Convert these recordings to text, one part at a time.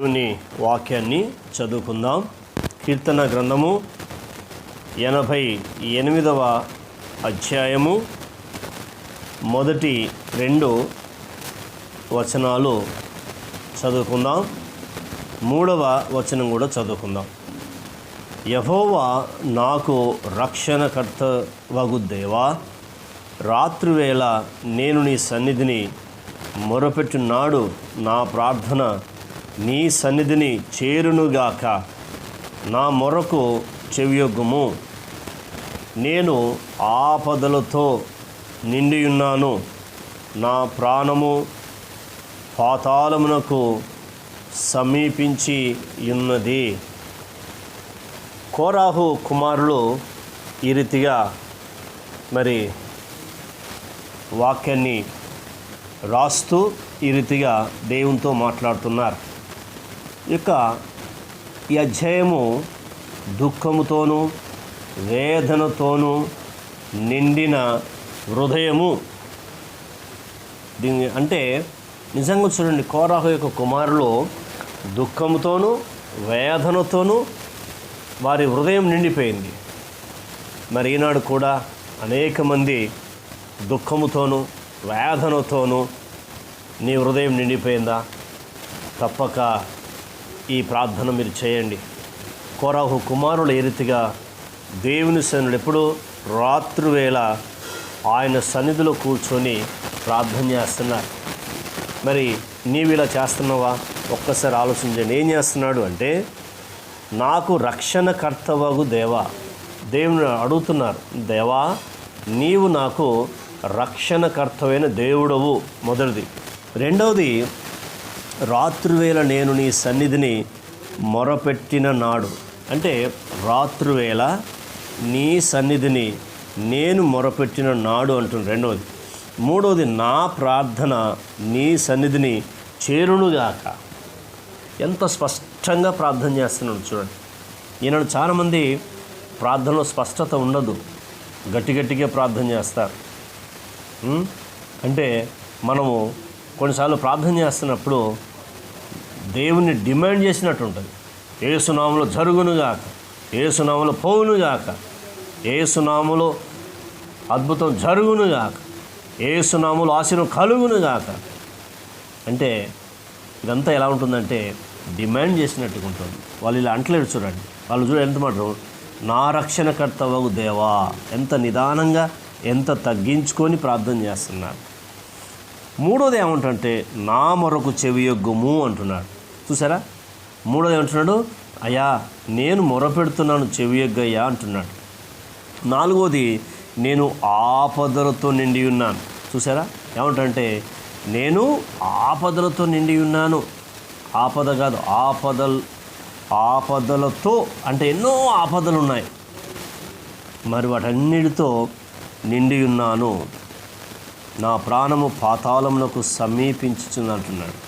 దేవుని వాక్యాన్ని చదువుకుందాం. కీర్తన గ్రంథము ఎనభై ఎనిమిదవ అధ్యాయము మొదటి రెండు వచనాలు చదువుకుందాం. మూడవ వచనం కూడా చదువుకుందాం. యహోవా నాకు రక్షణకర్త వగు దేవా రాత్రివేళ నేను నీ సన్నిధిని మొరపెట్టున్నాడు నా ప్రార్థన నీ సన్నిధిని చేరునుగాక. నా మొరకు చెవియొగ్గుము. నేను ఆపదలతో నిండియున్నాను. నా ప్రాణము పాతాళమునకు సమీపించి ఉన్నది కోరాహు కుమారులు ఈ రీతిగా మరి వాక్యాన్ని రాస్తూ ఈ రీతిగా దేవునితో మాట్లాడుతున్నారు. ఇక ఈ అధ్యాయము దుఃఖముతోనూ వేదనతోనూ నిండిన హృదయము. దీని అంటే నిజంగా చూడండి కోరాహు యొక్క కుమారులు దుఃఖముతోనూ వేదనతోనూ వారి హృదయం నిండిపోయింది. మరి ఈనాడు కూడా అనేక మంది దుఃఖముతోనూ వేదనతోనూ నీ హృదయం నిండిపోయిందా? తప్పక ఈ ప్రార్థన మీరు చేయండి. కోరాహు కుమారులు ఏ రీతిగా దేవుని సన్నిధులు ఎప్పుడు రాత్రివేళ ఆయన సన్నిధిలో కూర్చొని ప్రార్థన చేస్తున్నారు. మరి నీవు ఇలా చేస్తున్నావా? ఒక్కసారి ఆలోచించండి ఏం చేస్తున్నాడు అంటే నాకు రక్షణ కర్తవగు దేవా దేవుని అడుగుతున్నారు. దేవా నీవు నాకు రక్షణకర్తవైన దేవుడవు. మొదటిది. రెండవది రాత్రివేళ నేను నీ సన్నిధిని మొరపెట్టిన నాడు. అంటే రాత్రివేళ నీ సన్నిధిని నేను మొరపెట్టిన నాడు అంటుంది రెండవది మూడవది నా ప్రార్థన నీ సన్నిధిని చేరునుగాక ఎంత స్పష్టంగా ప్రార్థన చేస్తున్నాడు చూడండి. ఈనాడు చాలామంది ప్రార్థనలో స్పష్టత ఉండదు. గట్టి గట్టిగా ప్రార్థన చేస్తారు. అంటే మనము కొన్నిసార్లు ప్రార్థన చేస్తున్నప్పుడు దేవుణ్ణి డిమాండ్ చేసినట్టు ఉంటుంది ఏసునాములో జరుగునుగాక ఏసునాములో పోవునుగాక ఏసునామలో అద్భుతం జరుగునుగాక ఏసునాములో ఆశీర్వం కలుగునుగాక. అంటే ఇదంతా ఎలా ఉంటుందంటే డిమాండ్ చేసినట్టుగా ఉంటుంది వాళ్ళు ఇలా అంటలేడు చూడండి. వాళ్ళు చూడ ఎంత మాట నా రక్షణకర్తవగు దేవా ఎంత నిదానంగా ఎంత తగ్గించుకొని ప్రార్థన చేస్తున్నారు. మూడోది ఏమంటుంటే నా మొరకు చెవియొగ్గుము అంటున్నాడు. చూసారా మూడోది ఏమంటున్నాడు? అయ్యా నేను మొరపెడుతున్నాను చెవియొగ్గయ్యా అంటున్నాడు. నాలుగోది నేను ఆపదలతో నిండి ఉన్నాను. చూసారా ఏమంటంటే నేను ఆపదలతో నిండి ఉన్నాను. ఆపద కాదు ఆపదలు ఆపదలతో అంటే ఎన్నో ఆపదలు ఉన్నాయి మరి వాటన్నిటితో నిండి ఉన్నాను. నా ప్రాణము పాతాళమునకు సమీపించుచున్నట్టున్నాడు.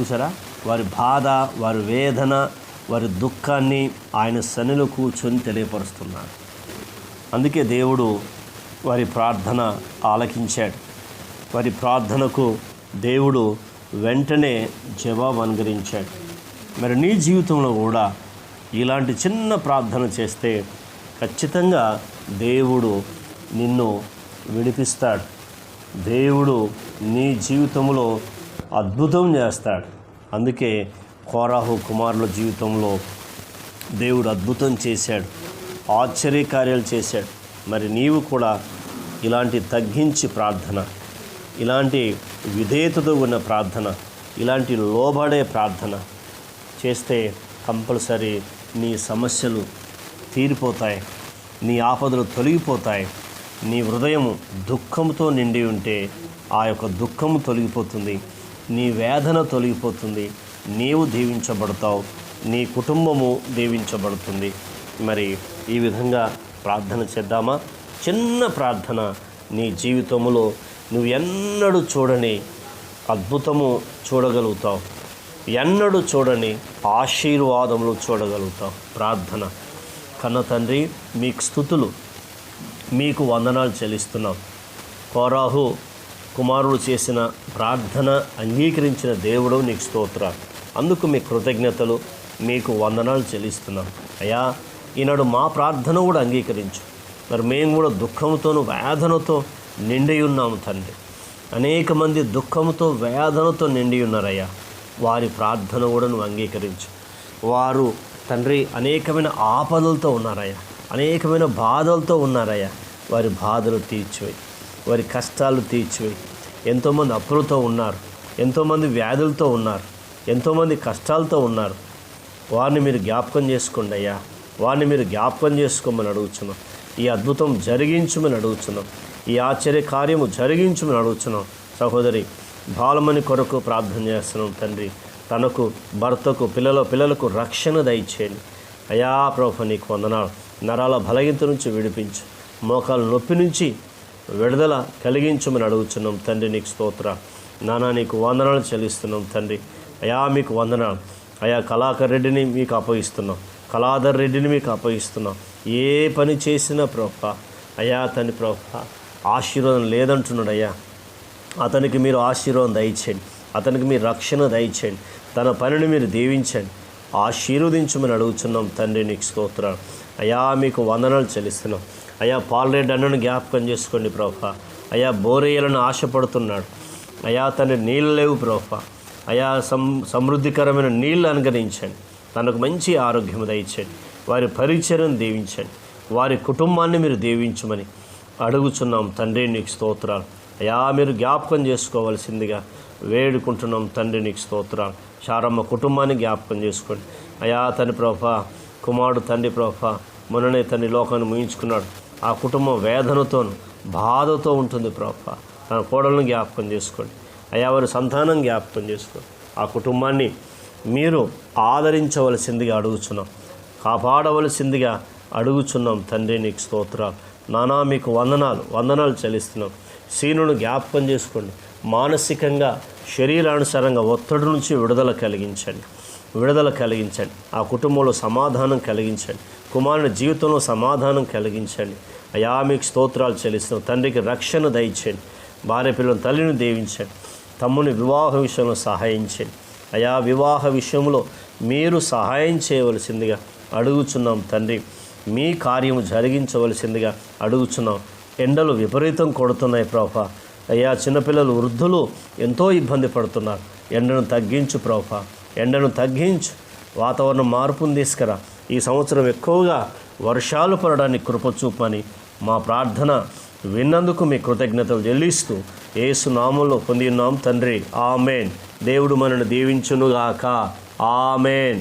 చూసారా వారి బాధ వారి వేదన వారి దుఃఖాన్ని ఆయన సన్నిలో కూర్చొని తెలియపరుస్తున్నాడు. అందుకే దేవుడు వారి ప్రార్థన ఆలకించాడు. వారి ప్రార్థనకు దేవుడు వెంటనే జవాబు అనుగ్రహించాడు. మరి నీ జీవితంలో కూడా ఇలాంటి చిన్న ప్రార్థన చేస్తే ఖచ్చితంగా దేవుడు నిన్ను విడిపిస్తాడు. దేవుడు నీ జీవితంలో అద్భుతం చేస్తాడు. అందుకే కోరాహు కుమారుల జీవితంలో దేవుడు అద్భుతం చేశాడు. ఆశ్చర్యకార్యాలు చేశాడు. మరి నీవు కూడా ఇలాంటి తగ్గించి ప్రార్థన ఇలాంటి విధేయతతో ఉన్న ప్రార్థన ఇలాంటి లోబడే ప్రార్థన చేస్తే కంపల్సరీ నీ సమస్యలు తీరిపోతాయి నీ ఆపదలు తొలగిపోతాయి. నీ హృదయము దుఃఖంతో నిండి ఉంటే ఆ యొక్క దుఃఖము తొలగిపోతుంది నీ వేదన తొలగిపోతుంది నీవు దీవించబడతావు నీ కుటుంబము దీవించబడుతుంది. మరి ఈ విధంగా ప్రార్థన చేద్దామా? చిన్న ప్రార్థన నీ జీవితంలో నువ్వు ఎన్నడూ చూడని అద్భుతము చూడగలుగుతావు. ఎన్నడూ చూడని ఆశీర్వాదములు చూడగలుగుతావు. ప్రార్థన. కన్న తండ్రి మీకు స్థుతులు. మీకు వందనాలు చెల్లిస్తున్నాం. కోరాహు కుమారుడు చేసిన ప్రార్థన అంగీకరించిన దేవుడు నీకు స్తోత్రాలు. అందుకు మీ కృతజ్ఞతలు మీకు వందనాలు చెల్లిస్తున్నాం. అయ్యా ఈనాడు మా ప్రార్థన కూడా అంగీకరించు. మరి మేము కూడా దుఃఖంతోనూ వేదనతో నిండి ఉన్నాము తండ్రి. అనేక మంది దుఃఖంతో వేదనతో నిండి ఉన్నారయ్యా. వారి ప్రార్థన కూడా నువ్వు అంగీకరించు. వారు తండ్రి అనేకమైన ఆపదలతో ఉన్నారయ్యా. అనేకమైన బాధలతో ఉన్నారయ్యా. వారి బాధలు తీర్చివేయి. వారి కష్టాలు తీర్చివేయి. ఎంతోమంది అప్పులతో ఉన్నారు. ఎంతోమంది వ్యాధులతో ఉన్నారు. ఎంతోమంది కష్టాలతో ఉన్నారు. వారిని మీరు జ్ఞాపకం చేసుకోండి అయ్యా. వారిని మీరు జ్ఞాపకం చేసుకోమని అడుగుతున్నాం ఈ అద్భుతం జరిగించమని అడుగుతున్నాం ఈ ఆశ్చర్య కార్యము జరిగించమని అడుగుతున్నాం సహోదరి బాలమని కొరకు ప్రార్థన చేస్తున్నాం తండ్రి. తనకు భర్తకు పిల్లల పిల్లలకు రక్షణ దయచేయండి. అయా ప్రభు నీకు వందనాలు. నరాల బలగింత నుంచి విడిపించు. మోకాల నొప్పి నుంచి విడుదల కలిగించమని అడుగుతున్నాం తండ్రి నీకు స్తోత్ర. నానా నీకు వందనాలు చెల్లిస్తున్నాం తండ్రి. అయా మీకు వందనాలు. అయా కళాకర్ రెడ్డిని మీకు అప్పగిస్తున్నాం. కళాధర్ రెడ్డిని మీకు అప్పగిస్తున్నాం. ఏ పని చేసినా ప్రభ అయా అతని ప్రభ ఆశీర్వాదం లేదంటున్నాడు అయ్యా. అతనికి మీరు ఆశీర్వాదం దయచేయండి. అతనికి మీరు రక్షణ దయచేయండి. తన పనిని మీరు దీవించండి. ఆశీర్వదించమని అడుగుతున్నాం తండ్రి నీకు స్తోత్రాలు. అయా మీకు వందనాలు చెల్లిస్తున్నాం. అయా పాలరెడ్డి అన్నను జ్ఞాపకం చేసుకోండి ప్రభా. అయా బోరేయాలను ఆశపడుతున్నాడు. అయా తండ్రి నీళ్ళు లేవు ప్రభా. అయా సం సమృద్ధికరమైన నీళ్ళు అనుగ్రహించండి. తనకు మంచి ఆరోగ్యం దయచండి వారి పరిచయం దీవించండి. వారి కుటుంబాన్ని మీరు దీవించమని అడుగుచున్నాం. తండ్రి నీకు స్తోత్రాలు. అయా మీరు జ్ఞాపకం చేసుకోవాల్సిందిగా వేడుకుంటున్నాం. తండ్రి నీకు స్తోత్రాలు. శారమ్మ కుటుంబాన్ని జ్ఞాపకం చేసుకోండి. అయా తని ప్రభా కుమారుడు తండ్రి ప్రభా మొన్ననే తన లోకాన్ని ముగించుకున్నాడు ఆ కుటుంబం వేదనతోను బాధతో ఉంటుంది ప్రభా. తన కోడలను జ్ఞాపకం చేసుకోండి. అయా వారి సంతానం జ్ఞాపకం చేసుకోండి. ఆ కుటుంబాన్ని మీరు ఆదరించవలసిందిగా అడుగుచున్నాం. కాపాడవలసిందిగా అడుగుచున్నాం తండ్రి నీకు స్తోత్రాలు. నానా మీకు వందనాలు వందనాలు చెల్లిస్తున్నాం. సీనును జ్ఞాపకం చేసుకోండి. మానసికంగా శరీరానుసారంగా ఒత్తిడి నుంచి విడుదల కలిగించండి. విడుదల కలిగించండి. ఆ కుటుంబంలో సమాధానం కలిగించండి. కుమారుని జీవితంలో సమాధానం కలిగించండి. అయా మీకు స్తోత్రాలు చెల్లిస్తున్నాం. తండ్రికి రక్షణ దయచేయండి. భార్య పిల్లల తల్లిని దీవించండి. తమ్ముని వివాహ విషయంలో సహాయించండి అయా వివాహ విషయంలో మీరు సహాయం చేయవలసిందిగా అడుగుచున్నాం తండ్రి. మీ కార్యము జరిగించవలసిందిగా అడుగుచున్నాం. ఎండలు విపరీతం కొడుతున్నాయి ప్రభా. అయ్యా చిన్నపిల్లలు వృద్ధులు ఎంతో ఇబ్బంది పడుతున్నారు. ఎండను తగ్గించు ప్రోఫ ఎండను తగ్గించు. వాతావరణం మార్పును తీసుకురా. ఈ సంవత్సరం ఎక్కువగా వర్షాలు పడడానికి కృపచూపని మా ప్రార్థన విన్నందుకు మీ కృతజ్ఞతలు చెల్లిస్తూ ఏసు నామంలో పొందినాం తండ్రి. ఆమెన్. దేవుడు మనను దీవించునుగాక. ఆమెన్.